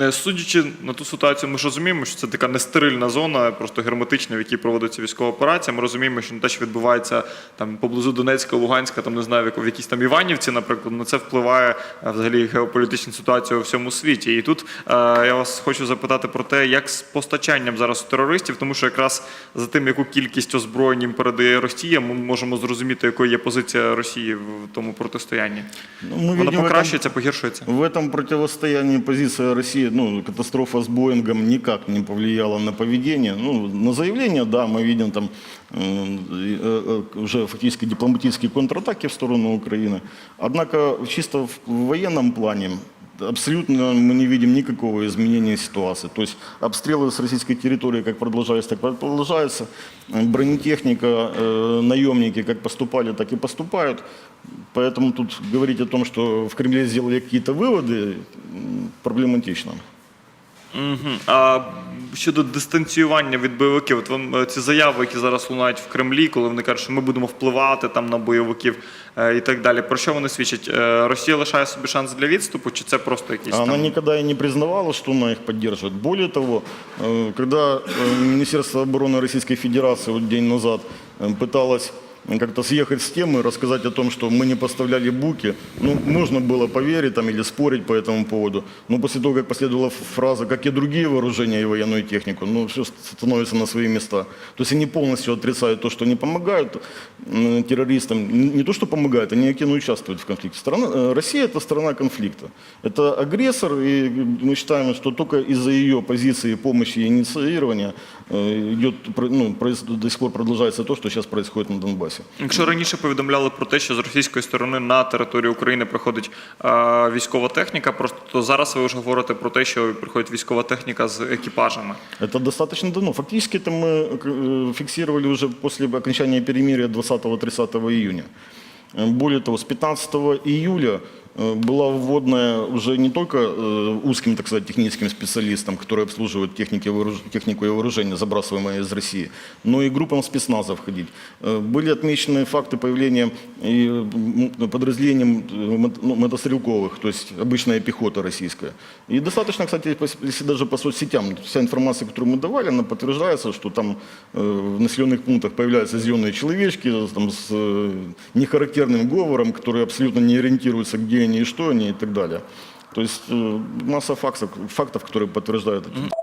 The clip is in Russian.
Е, Судячи на ту ситуацію, ми ж розуміємо, що це така нестерильна зона, просто герметична, в якій проводиться військова операція. Ми розуміємо, що на те, що відбувається там поблизу Донецька, Луганська, там не знаю, в яко- в якійсь там Іванівці, наприклад, на це впливає е, взагалі геополітична ситуація у всьому світі. І тут е, я вас хочу запитати про те, як з постачанням зараз у терористів, тому що якраз за тим, яку кількість озброєнь їм передає Росія, ми можемо зрозуміти, якою є позиція Росії в тому протистоянні. Ну, мы Вона видим в этом- покращується, погіршується. В этом противостоянии Позиция России, ну, катастрофа с Боингом никак не повлияла на поведение. Ну, на заявление, да, мы видим там м, э, э, уже фактически дипломатические контратаки в сторону Украины. Однако чисто в военном плане абсолютно мы не видим никакого изменения ситуации. То есть обстрелы с российской территории как продолжаются, так продолжаются. Бронетехника, э, наемники как поступали, так и поступают. Поэтому тут говорить о том, что в Кремле сделали какие-то выводы, проблематично. Мгм. А щодо дистанціювання від бойовиків, от вам е, ці заяви, які зараз лунають в Кремлі, коли вони кажуть, що ми будемо впливати там на бойовиків е, і так далі. Про що вони свідчать? Е, Росія лишає собі шанс для відступу, чи це просто якісь Она там никогда и не признавала, что она их поддерживает. Более того, э, когда э, Министерство обороны Российской Федерации вот день назад э, пыталось как-то съехать с темы, рассказать о том, что мы не поставляли буки, ну, можно было поверить там, или спорить по этому поводу. Но после того, как последовала фраза, как и другие вооружения и военную технику, ну, все становится на свои места. То есть они полностью отрицают то, что они помогают террористам. Не то, что помогают, они активно участвуют в конфликте. Страна, э, Россия – это страна конфликта. Это агрессор, и мы считаем, что только из-за ее позиции помощи и инициирования э, идет, ну, до сих пор продолжается то, что сейчас происходит на Донбассе. Якщо раніше повідомляли про те, що з російської сторони на територію України приходить е, військова техніка, просто то зараз ви вже говорите про те, що приходить військова техніка з екіпажами. Это достаточно давно. Фактически это мы э, фиксировали уже после окончания перемирия 20-30 июня. Э, Более того, с 15 июля э, Была вводная уже не только э, узким, так сказать, техническим специалистам, которые обслуживают техники, технику и вооружение, забрасываемое из России, но и группам спецназа входить. Э, Были отмечены факты появления и, э, мот- ну, мотострелковых, то есть обычная пехота российская. И достаточно, кстати, если даже по соцсетям, вся информация, которую мы давали, она подтверждается, что там э, в населенных пунктах появляются зеленые человечки там, с э, нехарактерным говором, которые абсолютно не ориентируются, где они и что они и так далее. То есть э, масса фактов, фактов которые подтверждают это.